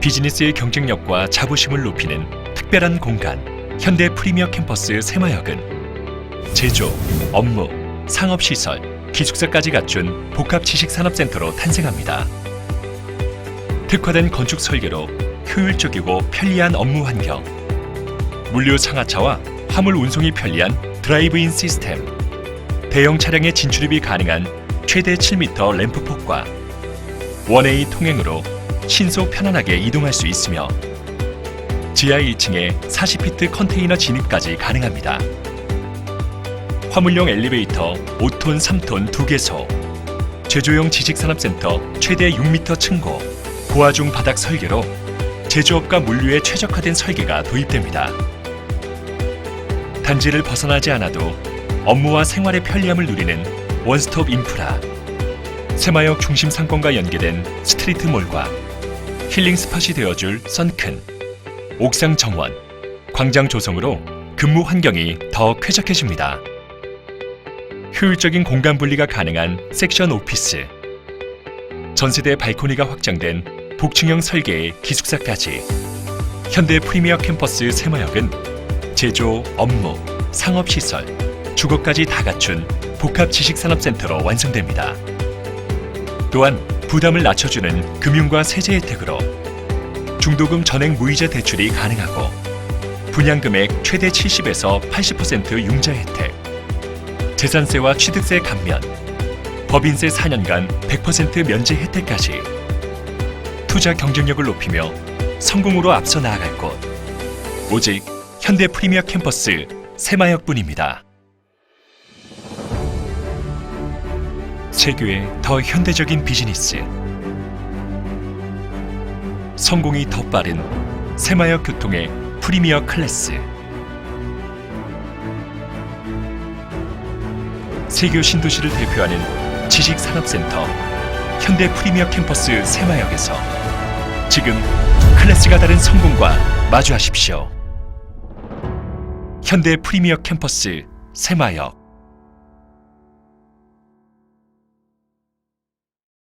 비즈니스의 경쟁력과 자부심을 높이는 특별한 공간 현대 프리미어 캠퍼스 새마역은 제조, 업무, 상업시설, 기숙사까지 갖춘 복합 지식산업센터로 탄생합니다. 특화된 건축 설계로 효율적이고 편리한 업무 환경, 물류 상하차와 화물 운송이 편리한 드라이브인 시스템, 대형 차량의 진출입이 가능한 최대 7m 램프폭과 원웨이 통행으로 신속 편안하게 이동할 수 있으며 지하 1층에 40피트 컨테이너 진입까지 가능합니다. 화물용 엘리베이터 5톤, 3톤 2개소, 제조용 지식산업센터 최대 6m 층고, 고화중 바닥 설계로 제조업과 물류에 최적화된 설계가 도입됩니다. 단지를 벗어나지 않아도 업무와 생활의 편리함을 누리는 원스톱 인프라, 새마역 중심 상권과 연계된 스트리트몰과 힐링 스팟이 되어줄 선큰, 옥상 정원, 광장 조성으로 근무 환경이 더 쾌적해집니다. 효율적인 공간 분리가 가능한 섹션 오피스, 전세대 발코니가 확장된 복층형 설계의 기숙사까지 현대 프리미어 캠퍼스 새마역은 제조, 업무, 상업시설, 주거까지 다 갖춘 복합 지식산업센터로 완성됩니다. 또한 부담을 낮춰주는 금융과 세제 혜택으로 중도금 전액 무이자 대출이 가능하고 분양금액 최대 70에서 80% 융자 혜택, 재산세와 취득세 감면, 법인세 4년간 100% 면제 혜택까지 투자 경쟁력을 높이며 성공으로 앞서 나아갈 곳 오직 현대 프리미어 캠퍼스 새마역뿐입니다. 세교의 더 현대적인 비즈니스. 성공이 더 빠른 새마역 교통의 프리미어 클래스. 세교 신도시를 대표하는 지식산업센터 현대 프리미어 캠퍼스 새마역에서 지금 클래스가 다른 성공과 마주하십시오. 현대 프리미어 캠퍼스 새마역